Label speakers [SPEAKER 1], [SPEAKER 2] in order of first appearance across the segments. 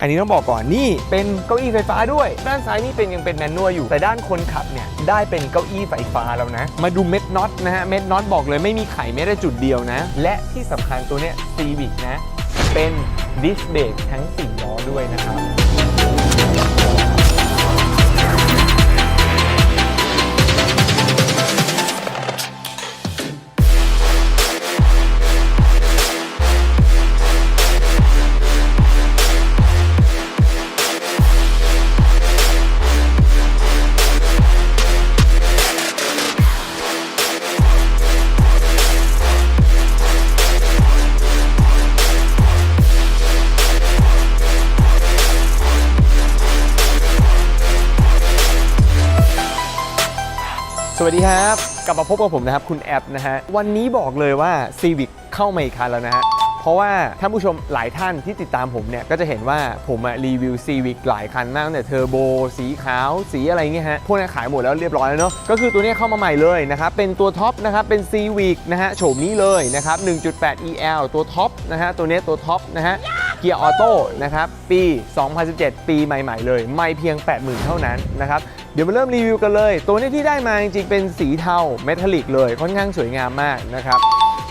[SPEAKER 1] อันนี้ต้องบอกก่อนนี่เป็นเก้าอี้ไฟฟ้าด้วย ด้านซ้ายนี่เป็นยังเป็นแมนนวลอยู่ แต่ด้านคนขับเนี่ยได้เป็นเก้าอี้ไฟฟ้าแล้วนะ มาดูเม็ดน็อตนะฮะเม็ดน็อตบอกเลยไม่มีไขไม่ได้จุดเดียวนะ และที่สำคัญตัวเนี้ยซีวิกนะ เป็นดิสเบรกทั้ง4ล้อด้วยนะครับ สวัสดีครับ กลับมาพบกับผมนะครับ คุณแอปนะฮะ วันนี้บอกเลยว่า Civic เข้ามาอีกคันแล้วนะฮะ เพราะว่าท่านผู้ชมหลายท่านที่ติดตามผมเนี่ย ก็จะเห็นว่าผมรีวิว Civic หลายคันมากตั้งแต่เทอร์โบ สีขาว สีอะไรเงี้ยฮะ พวกนี้ขายหมดแล้วเรียบร้อยแล้วเนาะ ก็คือตัวนี้เข้ามาใหม่เลยนะครับ เป็นตัวท็อปนะครับ เป็น Civic นะฮะ โฉมนี้เลยนะครับ 1.8 EL ตัวท็อปนะฮะ ตัวนี้ตัวท็อปนะฮะเกียร์ออโต้นะครับปี 2017 ปีใหม่ๆ เลยไม่เพียง 80,000 เท่านั้นนะครับเดี๋ยวมาเริ่มรีวิวกันเลย ตัวนี้ที่ได้มาจริงๆเป็นสีเทาเมทัลลิกเลยค่อนข้างสวยงามมากนะครับ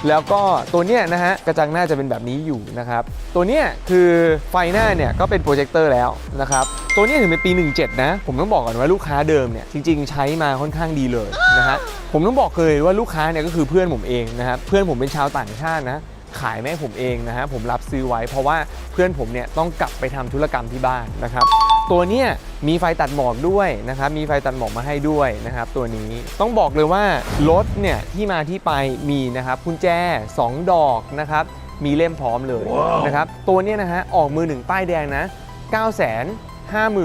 [SPEAKER 1] แล้วก็ตัวเนี้ยนะฮะกระจังหน้าจะเป็นแบบนี้อยู่นะครับตัวเนี้ยคือไฟหน้าเนี่ยก็เป็นโปรเจคเตอร์แล้วนะครับตัวเนี้ยถึงเป็นปี 17 นะ ผมต้องบอกก่อนว่าลูกค้าเดิมเนี่ยจริงๆ ใช้มาค่อนข้างดีเลยนะฮะผมต้องบอกเลยว่าลูกค้าเนี่ยก็คือเพื่อนผมเองนะครับเพื่อนผมเป็นชาวต่างชาตินะ ขายแม่ผมเองนะฮะผมรับซื้อไว้เพราะว่าเพื่อนผมเนี่ยต้องกลับไปทำธุรกรรมที่บ้านนะครับตัวเนี้ยมีไฟตัดหมอกด้วยนะครับมีไฟตัดหมอกมาให้ด้วยนะครับตัวนี้ต้องบอกเลยว่ารถเนี่ยที่มาที่ไปมีนะครับกุญแจ 2 ดอกนะครับมีเล่มพร้อมเลยนะครับตัวเนี้ยนะฮะออกมือหนึ่งป้ายแดงนะ9 5 9 0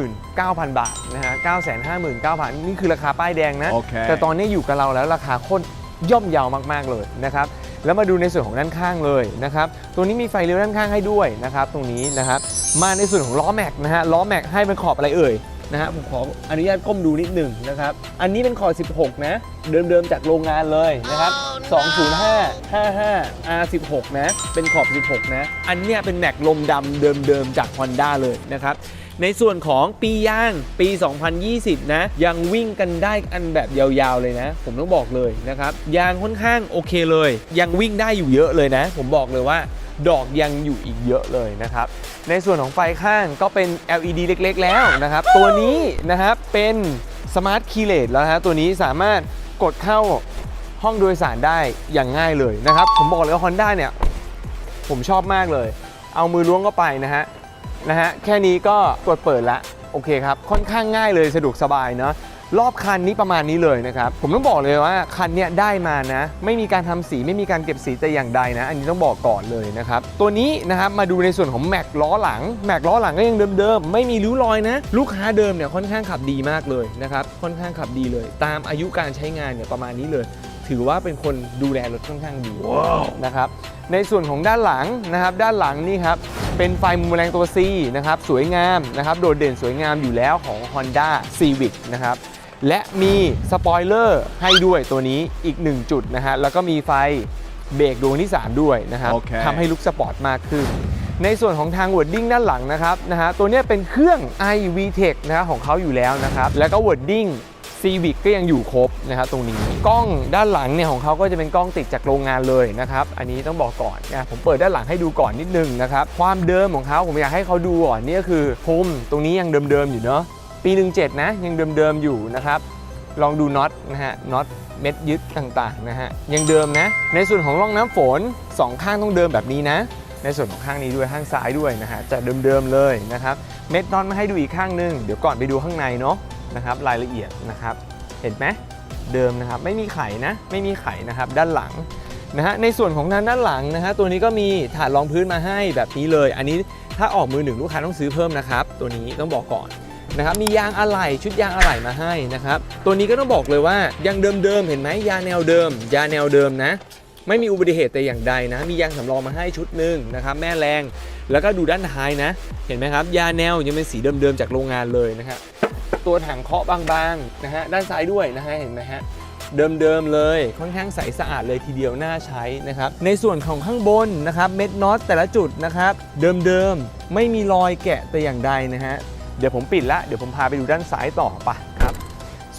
[SPEAKER 1] 0 0 บาทนะฮะ9 5 9 0 0 0 นี่คือราคาป้ายแดงนะ
[SPEAKER 2] โอเค
[SPEAKER 1] แต่ตอนนี้อยู่กับเราแล้วราคาโคตรย่อมเยาวมาก ๆ เลยนะครับ แล้วมาดูในส่วนของด้านข้างเลยนะครับตัวนี้มีไฟเลี้ยวด้านข้างให้ด้วยนะครับตรงนี้นะครับมาในส่วนของล้อแม็กนะฮะล้อแม็กให้เป็นขอบอะไรเอ่ยนะฮะผมขออนุญาตก้มดูนิดหนึ่งนะครับ อันนี้เป็นขอบ16 นะ เดิมๆจากโรงงานเลยนะครับ 205 55 R16 นะ เป็นขอบ 16 นะ อันเนี้ยเป็นแม็กลมดำเดิมๆจาก Honda เลยนะครับ ในส่วนของปียางปี 2020 นะ ยังวิ่งกันได้อันแบบยาวๆเลยนะ ผมต้องบอกเลยนะครับ ยางค่อนข้างโอเคเลย ยังวิ่งได้อยู่เยอะเลยนะ ผมบอกเลยว่าดอกยังอยู่อีกเยอะเลยนะครับ ในส่วนของไฟข้างก็เป็น LED เล็กๆ แล้วนะครับ ตัวนี้นะครับเป็นสมาร์ทคีเลสแล้วนะฮะตัวนี้สามารถกดเข้าห้องโดยสารได้อย่างง่ายเลยนะครับ ผมบอกเลยว่า Honda เนี่ย ผมชอบมากเลย เอามือล้วงเข้าไปนะฮะ นะฮะแค่นี้ก็กดเปิดละโอเคครับค่อนข้างง่ายเลยสะดวกสบายเนาะรอบคันนี้ประมาณนี้เลยนะครับผมต้องบอกเลยว่าคันเนี้ยได้มานะ ไม่มีการทำสีไม่มีการเก็บสีแต่อย่างใดนะ อันนี้ต้องบอกก่อนเลยนะครับตัวนี้นะครับมาดูในส่วนของแม็กล้อหลังแม็กล้อหลังก็ยังเดิมๆไม่มีริ้วรอยนะ ลูกค้าเดิมเนี่ยค่อนข้างขับดีมากเลยนะครับค่อนข้างขับดีเลย ตามอายุการใช้งานเนี่ยประมาณนี้เลย ถือว่าเป็นคนดูแลรถค่อนข้างดีนะครับในส่วนของด้านหลังนะครับ ด้านหลังนี่ครับเป็นไฟมุมแรงตัว C นะครับสวยงามนะครับโดดเด่นสวยงามอยู่แล้วของ Honda Civic นะครับและมีสปอยเลอร์ให้ด้วยตัวนี้อีก 1 จุดนะฮะแล้วก็มีไฟเบรกดวงที่ 3 ด้วยนะครับ
[SPEAKER 2] โอเค
[SPEAKER 1] ทำให้ลุคสปอร์ตมากขึ้น ในส่วนของทาง wording ด้านหลังนะครับนะฮะตัวเนี้ยเป็นเครื่อง iVTEC นะฮะของเขาอยู่แล้วนะครับ แล้วก็ wording Civic ก็ยังอยู่ครบนะครับตรงนี้กล้องด้านหลังเนี่ยของเขาก็จะเป็นกล้องติดจากโรงงานเลยนะครับอันนี้ต้องบอกก่อนนะผมเปิดด้านหลังให้ดูก่อนนิดนึงนะครับความเดิมของเขาผมอยากให้เขาดูก่อนนี่ก็คือพรมตรงนี้ยังเดิมๆอยู่เนาะปี17นะยังเดิมๆอยู่นะครับลองดูน็อตนะฮะน็อตเม็ดยึดต่างๆนะฮะยังเดิมนะ ในส่วนของร่องน้ำฝนสองข้างต้องเดิมแบบนี้นะ ในส่วนของข้างนี้ด้วยข้างซ้ายด้วยนะฮะจะเดิมๆเลยนะครับเม็ดน็อตมาให้ดูอีกข้างหนึงเดี๋ยวก่อนไปดูข้างในเนาะ นะครับรายละเอียดนะครับ เห็นไหมเดิมนะครับไม่มีไข่นะไม่มีไข่นะครับด้านหลังนะฮะในส่วนของทางด้านหลังนะฮะตัวนี้ก็มีถาดรองพื้นมาให้แบบนี้เลย อันนี้ถ้าออกมือหนึ่งลูกค้าต้องซื้อเพิ่มนะครับ ตัวนี้ต้องบอกก่อนนะครับมียางอะไหล่ชุดยางอะไหล่มาให้นะครับตัวนี้ก็ต้องบอกเลยว่ายังเดิมๆเห็นไหมยาแนวเดิม ยาแนวเดิมนะไม่มีอุบัติเหตุแต่อย่างใดนะ มียางสำรองมาให้ชุดหนึ่งนะครับแม่แรงแล้วก็ดูด้านท้ายนะ เห็นไหมครับ ยาแนวยังเป็นสีเดิมๆจากโรงงานเลยนะครับ ตัวถังเคาะบางๆนะฮะด้านซ้ายด้วยนะฮะเห็นไหมฮะเดิมๆเลยค่อนข้างใสสะอาดเลยทีเดียวน่าใช้นะครับในส่วนของข้างบนนะครับเม็ดน็อตแต่ละจุดนะครับเดิมๆไม่มีรอยแกะแต่อย่างใดนะฮะเดี๋ยวผมปิดละเดี๋ยวผมพาไปดูด้านซ้ายต่อไปครับ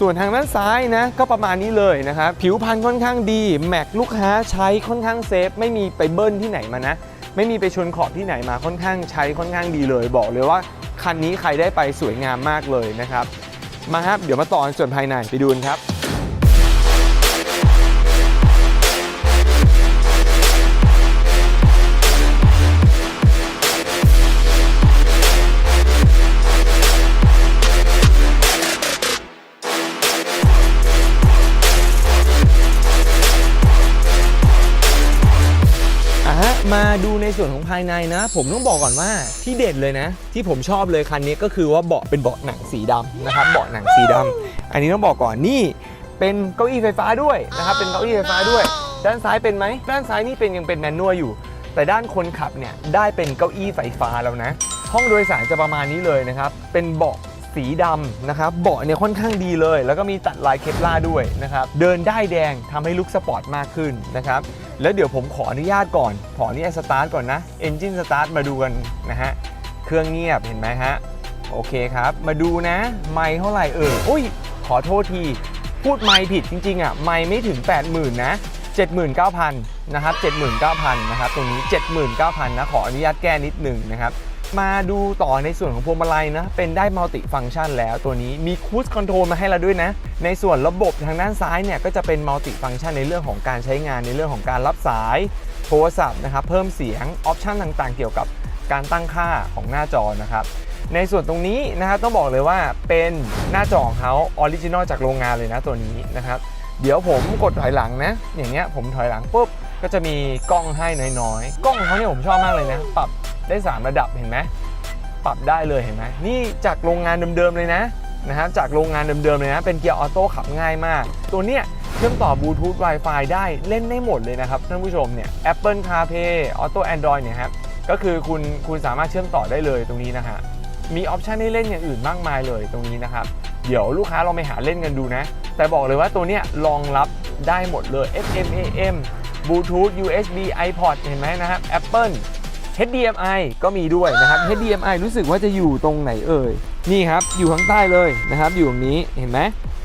[SPEAKER 1] ส่วนทางด้านซ้ายนะก็ประมาณนี้เลยนะครับผิวพรรณค่อนข้างดีแม็กลูกค้าใช้ค่อนข้างเซฟไม่มีไปเบิ้ลที่ไหนมานะไม่มีไปชนขอบที่ไหนมาค่อนข้างใช้ค่อนข้างดีเลย บอกเลยว่า คันนี้ใครได้ไปสวยงามมากเลยนะครับ มาครับ เดี๋ยวมาต่อกันส่วนภายในไปดูกันครับ มาดูในส่วนของภายในนะ ผมต้องบอกก่อนว่าที่เด็ดเลยนะ ที่ผมชอบเลยคันนี้ก็คือว่าเบาะเป็นเบาะหนังสีดำนะครับเบาะหนังสีดำอันนี้ต้องบอกก่อนนี่เป็นเก้าอี้ไฟฟ้าด้วยนะครับเป็นเก้าอี้ไฟฟ้าด้วย ด้านซ้ายเป็นไหมด้านซ้ายนี่เป็นยังเป็นแมนนวลอยู่ แต่ด้านคนขับเนี่ยได้เป็นเก้าอี้ไฟฟ้าแล้วนะ ห้องโดยสารจะประมาณนี้เลยนะครับเป็นเบาะ สีดำนะครับเบาะเนี่ยค่อนข้างดีเลย แล้วก็มีตัดลายเคปลาด้วยนะครับเดินได้แดงทำให้ลุคสปอร์ตมากขึ้นนะครับแล้วเดี๋ยวผมขออนุญาตก่อน ขออนุญาตสตาร์ทก่อนนะ Engine Start มาดูกันนะฮะเครื่องเงียบเห็นไหมฮะโอเคครับ มาดูนะ ไมค์เท่าไหร่เอออุ้ย ขอโทษที พูดไมค์ผิดจริงๆอะไมค์ไม่ถึง 80,000 นะ 79,000 นะครับ 79,000 นะครับ ตรงนี้ 79,000 นะ ขออนุญาตแก้นิดหนึ่งนะครับ มาดูต่อในส่วนของพวงมาลัยนะ เป็นได้มัลติฟัง c t ชันแล้วตัวนี้มีคู i คอนโทรลมาให้เราด้วยนะ ในส่วนระบบทางด้านซ้ายเนี่ยก็จะเป็นมัลติฟัง c t ชันในเรื่องของการใช้งานในเรื่องของการรับสายโทรศัพท์นะครับ เพิ่มเสียงออปชันต่างๆ เกี่ยวกับการตั้งค่าของหน้าจอนะครับ ในส่วนตรงนี้นะครับต้องบอกเลยว่าเป็นหน้าจอของเขาออริจินอลจากโรงงานเลยนะตัวนี้นะครับ เดี๋ยวผมกดถอยหลังนะ อย่างเงี้ยผมถอยหลังปุ๊บก็จะมีกล้องให้น้อยๆ กล้องของเขาเนี่ยผมชอบมากเลยนะ ปรับ ได้ 3 ระดับเห็นไหมปรับได้เลยเห็นไหมนี่จากโรงงานเดิมๆเลยนะนะครับจากโรงงานเดิมๆเลยนะ เป็นเกียร์ออโต้ขับง่ายมาก ตัวเนี้ยเชื่อมต่อบลูทูธ Wi-Fi ได้เล่นได้หมดเลยนะครับท่านผู้ชมเนี่ย Apple CarPlay Auto Android เนี่ยครับก็คือคุณคุณสามารถเชื่อมต่อได้เลยตรงนี้นะฮะมีออปชันให้เล่นอย่างอื่นมากมายเลยตรงนี้นะครับ เดี๋ยวลูกค้าลองไปหาเล่นกันดูนะ แต่บอกเลยว่าตัวเนี้ยรองรับได้หมดเลย FM AM Bluetooth USB iPod เห็นไหมนะครับ Apple HDMI ก็มีด้วยนะครับ HDMI รู้สึกว่าจะอยู่ตรงไหนเอ่ย นี่ครับ อยู่ข้างใต้เลยนะครับ อยู่ตรงนี้ เห็นไหม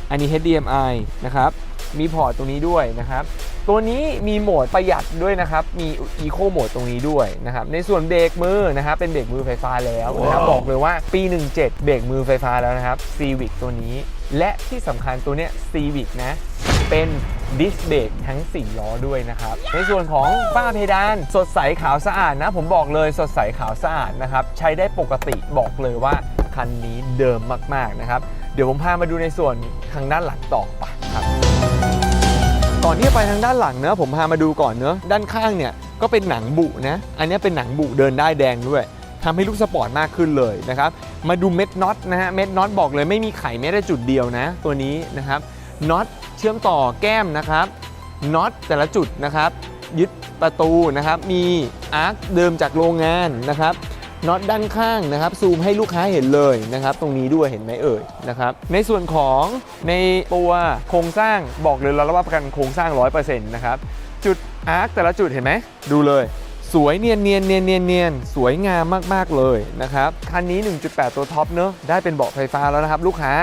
[SPEAKER 1] อันนี้ HDMI นะครับ มีพอร์ตตรงนี้ด้วยนะครับ ตัวนี้มีโหมดประหยัดด้วยนะครับ มี Eco โหมดตรงนี้ด้วยนะครับ ในส่วนเบรกมือนะครับ เป็นเบรกมือไฟฟ้าแล้วนะครับ บอกเลยว่าปี 17 เบรกมือไฟฟ้าแล้วนะครับ Civic ตัวนี้ และที่สำคัญตัวเนี้ย Civic นะ เป็นดิสเบรกทั้ง 4 ล้อด้วยนะครับ ในส่วนของฝ้าเพดานสดใสขาวสะอาดนะ ผมบอกเลยสดใสขาวสะอาดนะครับ ใช้ได้ปกติบอกเลยว่า คันนี้เดิมมาก ๆ นะครับ เดี๋ยวผมพามาดูในส่วนทางด้านหลังต่อไปครับ ก่อนที่จะไปทางด้านหลังเนอะผมพามาดูก่อนเนอะด้านข้างเนี่ยก็เป็นหนังบุนะ อันนี้เป็นหนังบุเดินได้แดงด้วยทำให้ลูกสปอร์ตมากขึ้นเลยนะครับ มาดูเม็ดน็อตนะฮะ เม็ดน็อตบอกเลยไม่มีไขแม้แต่จุดเดียวนะ ตัวนี้นะครับ น็อตเชื่อมต่อแก้มนะครับน็อตแต่ละจุดนะครับ ยึดประตูนะครับ มีอาร์คเดิมจากโรงงานนะครับน็อตด้านข้างนะครับ ซูมให้ลูกค้าเห็นเลยนะครับ ตรงนี้ด้วยเห็นไหมเอ่ยนะครับ ในส่วนของในตัวโครงสร้างบอกเลยเรารับประกันโครงสร้าง 100%นะครับ จุดอาร์คแต่ละจุดเห็นไหมดูเลยสวยเนียนเนียนเนียนเนียนเนียนสวยงามมาก ๆ เลยนะครับ คันนี้ 1.8 ตัวท็อปเนอะได้เป็นเบาะไฟฟ้าแล้วนะครับ ลูกค้า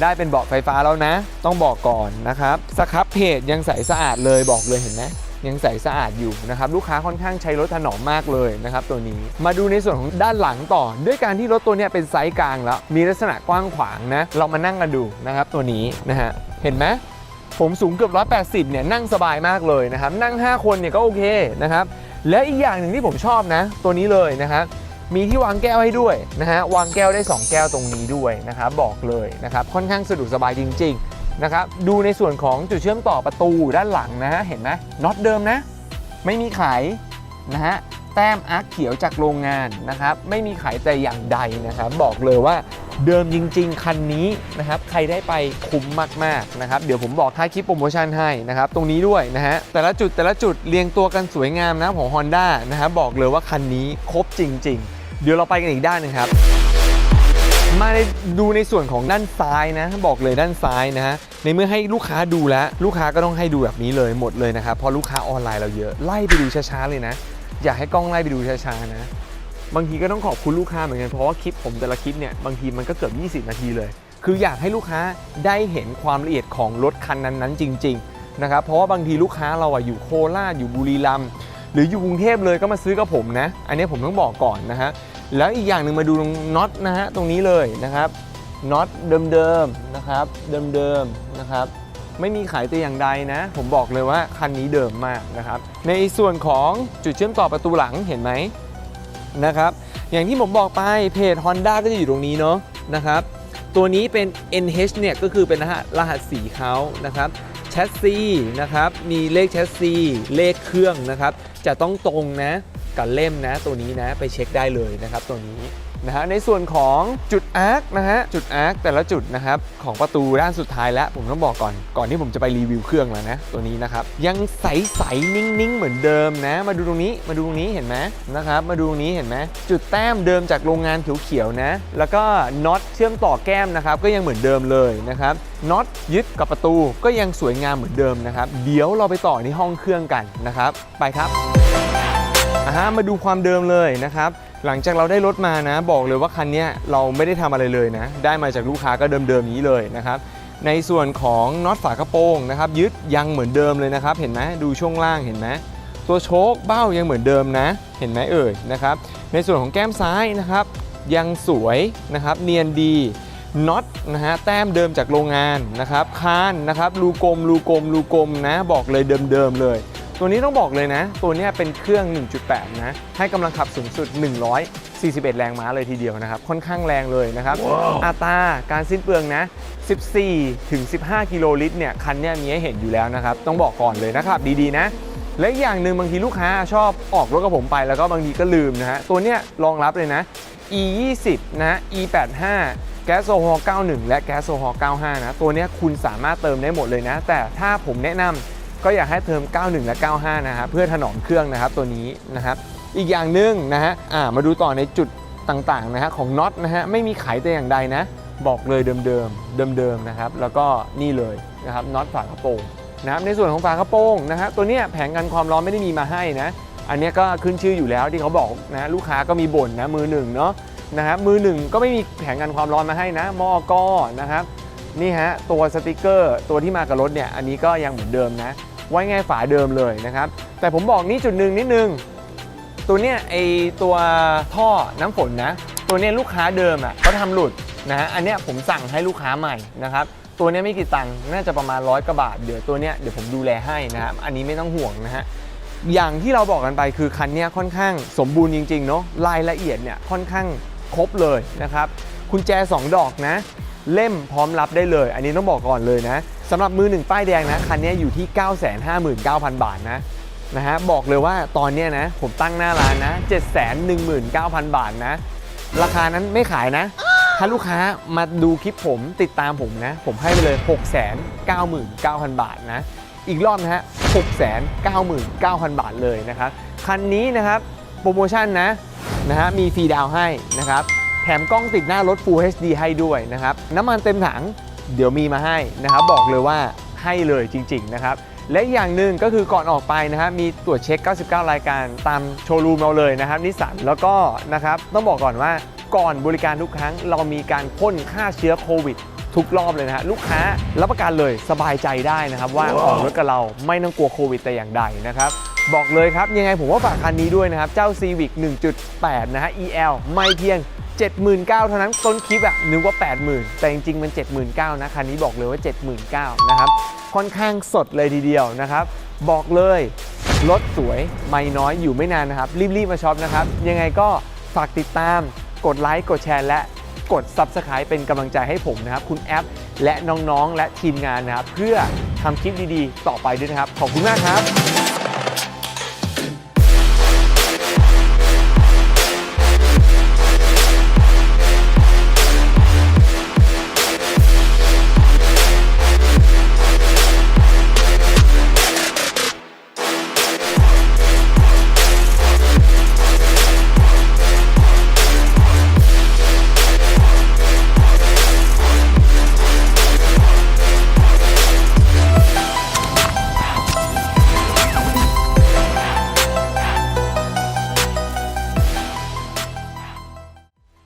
[SPEAKER 1] ได้เป็นเบาะไฟฟ้าแล้วนะ ต้องบอกก่อนนะครับสครับเพจยังใสสะอาดเลยบอกเลยเห็นไหมยังใสสะอาดอยู่นะครับลูกค้าค่อนข้างใช้รถถนอมมากเลยนะครับตัวนี้มาดูในส่วนของด้านหลังต่อ ด้วยการที่รถตัวนี้เป็นไซส์กลางแล้ว มีลักษณะกว้างขวางนะ เรามานั่งกันดูนะครับตัวนี้นะฮะเห็นไหมผมสูงเกือบ 180 เนี่ยนั่งสบายมากเลยนะครับนั่ง 5 คนเนี่ยก็โอเคนะครับและอีกอย่างหนึ่งที่ผมชอบนะ ตัวนี้เลยนะครับ มีที่วางแก้วให้ด้วยนะฮะวางแก้วได้ 2 แก้วตรงนี้ด้วยนะครับบอกเลยนะครับค่อนข้างสะดวกสบายจริงๆนะครับดูในส่วนของจุดเชื่อมต่อประตูด้านหลังนะฮะเห็นไหมน็อตเดิมนะ ไม่มีไขนะฮะแต้มอาร์คเขียวจากโรงงานนะครับไม่มีไขแต่อย่างใดนะครับบอกเลยว่าเดิมจริง ๆ คันนี้นะครับใครได้ไปคุ้มมากๆนะครับเดี๋ยวผมบอกท้ายคลิปโปรโมชั่นให้นะครับตรงนี้ด้วยนะฮะแต่ละจุดแต่ละจุดเรียงตัวกันสวยงามนะของ Honda นะครับบอกเลยว่าคันนี้ครบจริง ๆ เดี๋ยวเราไปกันอีกด้านหนึงครับ มาดูในส่วนของด้านซ้ายนะ บอกเลยด้านซ้ายนะฮะในเมื่อให้ลูกค้าดูแล้ว ลูกค้าก็ต้องให้ดูแบบนี้เลยหมดเลยนะครับเพราะลูกค้าออนไลน์เราเยอะไล่ไปดูช้าๆเลยนะ อยากให้กล้องไล่ไปดูช้าๆนะบางทีก็ต้องขอบคุณลูกค้าเหมือนกันเพราะว่าคลิปผมแต่ละคลิปเนี่ยบางทีมันก็เกือบ 20 นาทีเลย คืออยากให้ลูกค้าได้เห็นความละเอียดของรถคันนั้นๆ จริง ๆ นะครับเพราะว่าบางทีลูกค้าเราอะอยู่โคราชอยู่บุรีรัมย์ หรืออยู่กรุงเทพเลยก็มาซื้อกับผมนะ อันนี้ผมต้องบอกก่อนนะฮะ แล้วอีกอย่างหนึ่งมาดูตรงน็อตนะฮะตรงนี้เลยนะครับ น็อตเดิมๆนะครับ เดิมๆนะครับ ไม่มีขายแต่อย่างใดนะ ผมบอกเลยว่าคันนี้เดิมมากนะครับ ในส่วนของจุดเชื่อมต่อประตูหลังเห็นไหมนะครับ อย่างที่ผมบอกไปเพจ Honda ก็จะอยู่ตรงนี้เนาะนะครับ ตัวนี้เป็น NH เนี่ยก็คือเป็นรหัสรหัสสีเขานะครับ แชสซีนะครับ มีเลขแชสซี เลขเครื่องนะครับ จะต้องตรงนะกับเล่มนะตัวนี้นะไปเช็คได้เลยนะครับตัวนี้ นะฮะในส่วนของจุดอาร์คนะฮะจุดอาร์คแต่ละจุดนะครับของประตูด้านสุดท้ายแล้วผมต้องบอกก่อนก่อนที่ผมจะไปรีวิวเครื่องแล้วนะตัวนี้นะครับยังใสๆนิ่งๆเหมือนเดิมนะมาดูตรงนี้มาดูตรงนี้เห็นไหมนะครับมาดูตรงนี้เห็นไหมจุดแต้มเดิมจากโรงงานเขียวๆนะ แล้วก็น็อตเชื่อมต่อแก้มนะครับก็ยังเหมือนเดิมเลยนะครับน็อตยึดกับประตูก็ยังสวยงามเหมือนเดิมนะครับเดี๋ยวเราไปต่อที่ห้องเครื่องกันนะครับไปครับอ่าฮะมาดูความเดิมเลยนะครับ หลังจากเราได้รถมานะ บอกเลยว่าคันนี้เราไม่ได้ทำอะไรเลยนะ ได้มาจากลูกค้าก็เดิมๆนี้เลยนะครับ ในส่วนของน็อตฝากระโปรงนะครับ ยึดยังเหมือนเดิมเลยนะครับ เห็นไหมดูช่วงล่างเห็นไหมตัวโชคเบ้ายังเหมือนเดิมนะ เห็นไหมเอ่ยนะครับ ในส่วนของแก้มซ้ายนะครับ ยังสวยนะครับ เนียนดีน็อตนะฮะแต้มเดิมจากโรงงานนะครับคานนะครับรูกลมรูกลมรูกลมนะ บอกเลยเดิมๆเลย ตัวนี้ต้องบอกเลยนะ ตัวเนี้ยเป็นเครื่อง 1.8 นะ ให้กำลังขับสูงสุด 141 แรงม้าเลยทีเดียวนะครับ ค่อนข้างแรงเลยนะครับอัตราการสิ้นเปลืองนะ 14 ถึง 15 กิโลลิตรเนี่ย คันเนี้ยมีให้เห็นอยู่แล้วนะครับ ต้องบอกก่อนเลยนะครับ ดีๆ นะ และอีกอย่างหนึ่งบางทีลูกค้าชอบออกรถกับผมไปแล้วก็บางทีก็ลืมนะฮะ ตัวเนี้ยรองรับเลยนะ e 2 0นะ e 8 5แก๊สโซฮอล์91 และแก๊สโซฮอล์95 นะ ตัวเนี้ยคุณสามารถเติมได้หมดเลยนะ แต่ถ้าผมแนะนำ ก็อยากให้เติม 91 และ 95 นะครับเพื่อถนอมเครื่องนะครับตัวนี้นะครับอีกอย่างหนึ่งนะฮะมาดูต่อในจุดต่างๆนะฮะของน็อตนะฮะไม่มีไขแต่อย่างใดนะ บอกเลยเดิมๆเดิมๆนะครับแล้วก็นี่เลยนะครับน็อตฝากระโปรงนะครับในส่วนของฝากระโปรงนะฮะตัวเนี้ยแผงกันความร้อนไม่ได้มีมาให้นะ อันนี้ก็ขึ้นชื่ออยู่แล้วที่เขาบอกนะลูกค้าก็มีบ่นนะมือหนึ่งเนาะนะครับมือหนึ่งก็ไม่มีแผงกันความร้อนมาให้นะมอก็นะครับนี่ฮะตัวสติกเกอร์ตัวที่มากับรถเนี่ยอันนี้ก็ยังเหมือนเดิมนะ ไว้ง่ายฝาเดิมเลยนะครับ แต่ผมบอกนี่จุดหนึ่งนิดนึง ตัวเนี้ยไอตัวท่อน้ำฝนนะ ตัวเนี้ยลูกค้าเดิมอะเขาทำหลุดนะฮะอันเนี้ยผมสั่งให้ลูกค้าใหม่นะครับตัวเนี้ยไม่กี่ตังค์น่าจะประมาณร้อยกว่าบาท เดี๋ยวตัวเนี้ยเดี๋ยวผมดูแลให้นะครับ อันนี้ไม่ต้องห่วงนะฮะ อย่างที่เราบอกกันไปคือคันเนี้ยค่อนข้างสมบูรณ์จริงๆเนาะ รายละเอียดเนี่ยค่อนข้างครบเลยนะครับกุญแจ 2 ดอกนะ เล่มพร้อมรับได้เลย อันนี้ต้องบอกก่อนเลยนะำหรับมือหนึ่งป้ายแดงนะคันนี้อยู่ที่ 959,000 บาทนะนะฮะบอกเลยว่าตอนนี้นะผมตั้งหน้าร้านนะ 719,000 บาทนะ ราคานั้นไม่ขายนะ ถ้าลูกค้ามาดูคลิปผมติดตามผมนะ ผมให้ไปเลย 699,000 บาทนะ อีกรอบนะฮะ 699,000 บาทเลยนะครับ คันนี้นะครับโปรโมชั่นนะนะฮะมีฟรีดาวให้นะครับ แถมกล้องติดหน้ารถ Full HD ให้ด้วยนะครับ น้ำมันเต็มถัง เดี๋ยวมีมาให้นะครับ บอกเลยว่าให้เลยจริง ๆ นะครับและอย่างหนึ่งก็คือก่อนออกไปนะครับมีตรวจเช็ค 99 รายการตามโชว์รูมเราเลยนะครับนิสสันแล้วก็นะครับต้องบอกก่อนว่าก่อนบริการทุกครั้ง เรามีการพ่นฆ่าเชื้อโควิด ทุกรอบเลยนะฮะลูกค้ารับประกันเลยสบายใจได้นะครับ ว่าออกรถกับเราไม่ต้องกลัวโควิดแต่อย่างใดนะครับ บอกเลยครับ ยังไงผมว่าฝากคันนี้ด้วยนะครับ เจ้า Civic 1.8 นะฮะ EL ไม่เพียง 79,000เท่านั้นต้นคลิปอะนึกว่า 80,000 แต่จริงๆ มัน 79,000นะคันนี้บอกเลยว่า 79,000นะครับค่อนข้างสดเลยทีเดียวนะครับ บอกเลยรถสวยไม่น้อยอยู่ไม่นานนะครับ รีบๆมาช็อปนะครับ ยังไงก็ฝากติดตาม กดไลค์กดแชร์และกด Subscribe เป็นกำลังใจให้ผมนะครับ คุณแอปและน้องๆ และทีมงานนะครับ เพื่อทำคลิปดีๆ ต่อไปด้วยนะครับ ขอบคุณมากครับ